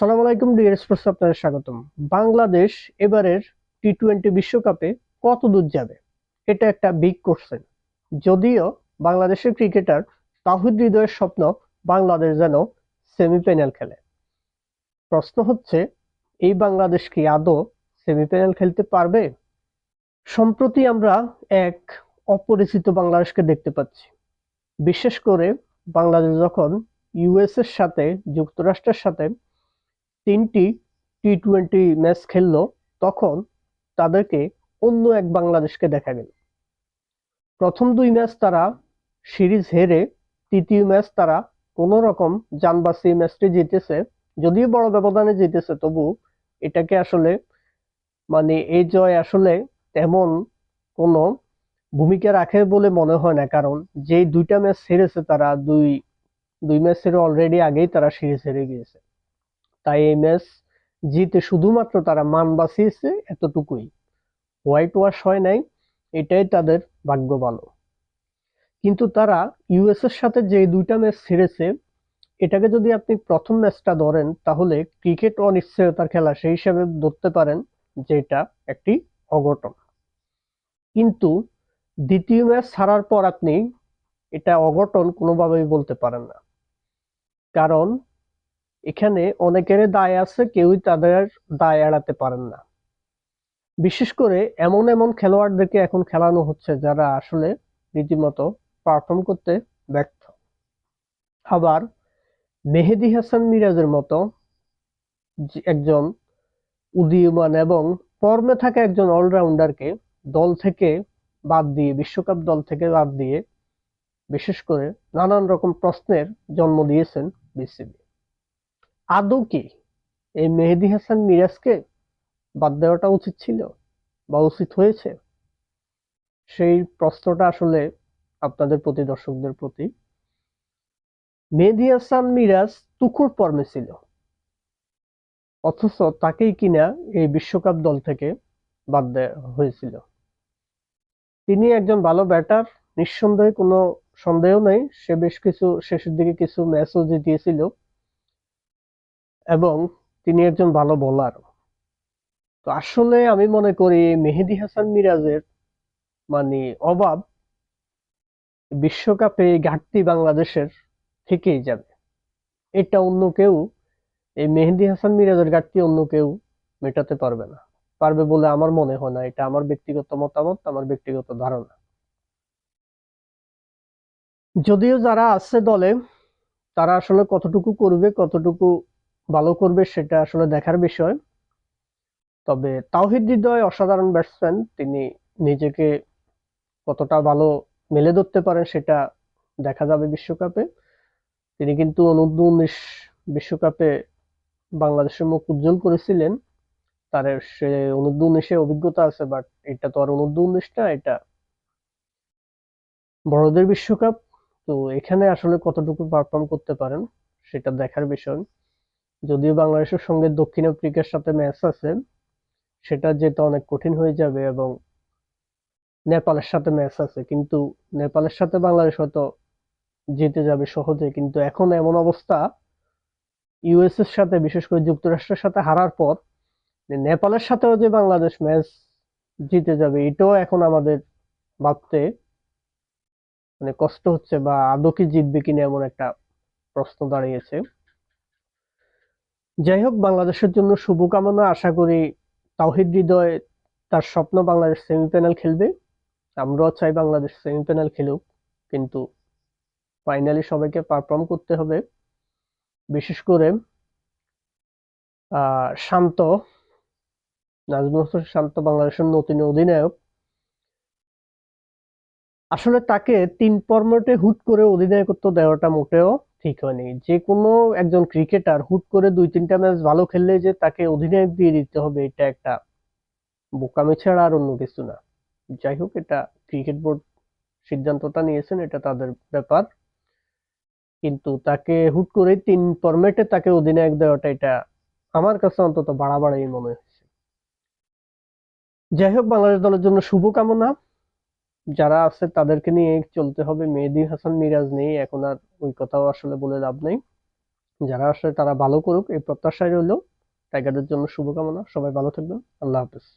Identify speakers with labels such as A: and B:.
A: আসসালামু আলাইকুম deer sports আপনাদের স্বাগতম। বাংলাদেশ এবারের টি টোয়েন্টি বিশ্বকাপে কত দূর যাবে? এটা একটা বিগ কোশ্চেন যদিও বাংলাদেশের ক্রিকেটার তাহিদ হৃদয়ের স্বপ্ন বাংলাদেশ যেন সেমিফাইনাল খেলে। প্রশ্ন হচ্ছে, এই বাংলাদেশ কি আদৌ সেমিফাইনাল খেলতে পারবে? সম্প্রতি আমরা এক অপরিচিত বাংলাদেশকে দেখতে পাচ্ছি। বিশেষ করে বাংলাদেশ যখন ইউএস এর সাথে, যুক্তরাষ্ট্রের সাথে তিনটি টি টোয়েন্টি ম্যাচ খেললো, তখন তাদেরকে অন্য এক বাংলাদেশকে দেখা গেল। প্রথম দুই ম্যাচ তারা সিরিজ হেরে, তৃতীয় ম্যাচ তারা কোন রকম জানবাসি ম্যাচটি জিতেছে, যদিও বড় ব্যবধানে জিতেছে, তবু এটাকে আসলে মানে এই জয় আসলে তেমন কোনো ভূমিকা রাখে বলে মনে হয় না, কারণ যেই দুইটা ম্যাচ হেরেছে তারা, দুই দুই ম্যাচ অলরেডি আগেই তারা সিরিজ হেরে গিয়েছে। তাই এই ম্যাচ জিতে শুধুমাত্র তারা মান বাঁচিয়েছে এতটুকুই। হোয়াইট ওয়াশ হয় নাই, এটাই তাদের ভাগ্য ভালো। কিন্তু তারা ইউএস এর সাথে যে দুইটা ম্যাচ ছেড়েছে, এটাকে যদি আপনি প্রথম ম্যাচটা ধরেন, তাহলে ক্রিকেট অনিশ্চয়তার খেলা সেই হিসাবে ধরতে পারেন যে এটা একটি অঘটন। কিন্তু দ্বিতীয় ম্যাচ ছাড়ার পর আপনি এটা অঘটন কোনোভাবেই বলতে পারেন না। কারণ এখানে অনেকের দায় আছে, কেউই তাদের দায় এড়াতে পারেন না। বিশেষ করে এমন এমন খেলোয়াড়দেরকে এখন খেলানো হচ্ছে যারা আসলে রীতিমতো পারফর্ম করতে ব্যর্থ। আবার মেহেদি হাসান মিরাজের মতো একজন উদীয়মান এবং ফর্মে থাকা একজন অলরাউন্ডারকে দল থেকে বাদ দিয়ে, বিশ্বকাপ দল থেকে বাদ দিয়ে বিশেষ করে নানান রকম প্রশ্নের জন্ম দিয়েছেন বিসিবি। আদৌ কি এই মেহেদি হাসান মিরাজকে বাদ দেওয়াটা উচিত ছিল বা উচিত হয়েছে? সেই প্রশ্নটা আসলে আপনাদের প্রতি, দর্শকদের প্রতি। মেহেদি হাসান মিরাজ তুখুর ফর্মে ছিল। অথচ তাকেই কিনা এই বিশ্বকাপ দল থেকে বাদ দেওয়া হয়েছিল। তিনি একজন ভালো ব্যাটার, নিঃসন্দেহে কোনো সন্দেহ নেই। সে বেশ কিছু শেষের দিকে কিছু ম্যাচও জিতিয়েছিল। এবং তিনি একজন ভালো বোলার তো আসলে আমি মনে করি মেহেদি হাসান মিরাজের মানে অভাব বিশ্বকাপে ঘাটতি বাংলাদেশের থেকেই যাবে। এটা অন্য কেউ, এই মেহেদি হাসান মিরাজের ঘাটতি অন্য কেউ মেটাতে পারবে না। পারবে বলে আমার মনে হয় না, এটা আমার ব্যক্তিগত মতামত, আমার ব্যক্তিগত ধারণা। যদিও যারা আছে দলে, তারা আসলে কতটুকু করবে, কতটুকু ভালো করবে সেটা আসলে দেখার বিষয়। তবে তাওহিদ হৃদয় অসাধারণ ব্যাটসম্যান তিনি নিজেকে কতটা ভালো মেলে ধরতে পারেন সেটা দেখা যাবে বিশ্বকাপে। তিনি কিন্তু অনূর্ধ্ব উনিশ বিশ্বকাপে বাংলাদেশের মুখ উজ্জ্বল করেছিলেন। তার সে অনূর্ধ্ব উনিশে অভিজ্ঞতা আছে বাট এটা তো আর অনূর্ধ্ব উনিশ না এটা বড়দের বিশ্বকাপ। তো এখানে আসলে কতটুকু পারফর্ম করতে পারেন, সেটা দেখার বিষয়। যদিও বাংলাদেশের সঙ্গে দক্ষিণ আফ্রিকার সাথে ম্যাচ আছে, সেটা যেতে অনেক কঠিন হয়ে যাবে এবং নেপালের সাথে ম্যাচ আছে। কিন্তু নেপালের সাথে বাংলাদেশ হয়তো জিতে যাবে সহজে, কিন্তু এখন এমন অবস্থা ইউএস এর সাথে, বিশেষ করে যুক্তরাষ্ট্রের সাথে হারার পর নেপালের সাথেও যে বাংলাদেশ ম্যাচ জিতে যাবে, এটাও এখন আমাদের ভাবতে মানে কষ্ট হচ্ছে বা আদৌ কি জিতবে কিনা এমন একটা প্রশ্ন দাঁড়িয়েছে। যাই হোক বাংলাদেশের জন্য শুভকামনা। আশা করি তাওহিদ হৃদয় তার স্বপ্ন বাংলাদেশ সেমিফাইনাল খেলবে। আমরাও চাই বাংলাদেশ সেমিফাইনাল খেলুক, কিন্তু ফাইনালি সবাইকে পারফর্ম করতে হবে। বিশেষ করে শান্ত, নাজমুল হোসেন শান্ত বাংলাদেশের নতুন অধিনায়ক। আসলে তাকে তিন ফরম্যাটে হুট করে অধিনায়কত্ব দেওয়াটা মোটেও ঠিক হয়নি। যে কোনো একজন ক্রিকেটার হুট করে দুই তিনটা ম্যাচ ভালো খেললে যে তাকে অধিনায়ক দিয়ে দিতে হবে, এটা একটা বোকামি ছাড়া আর অন্য কিছু না। যাই হোক, এটা ক্রিকেট বোর্ড সিদ্ধান্তটা নিয়েছেন, এটা তাদের ব্যাপার। কিন্তু তাকে হুট করে তিন ফরম্যাটে তাকে অধিনায়ক দেওয়াটা এটা আমার কাছে অন্তত বাড়াবাড়াই মনে হচ্ছে যাই হোক, বাংলাদেশ দলের জন্য শুভকামনা। যারা আছে তাদেরকে নিয়ে চলতে হবে। মেহেদি হাসান, মিরাজ নেই, এখন আর ওই কথাও আসলে বলে লাভ নেই। যারা আসলে তারা ভালো করুক, এই প্রত্যাশায় রইল। টাইগারদের জন্য শুভকামনা, সবাই ভালো থাকবেন। আল্লাহ হাফেজ।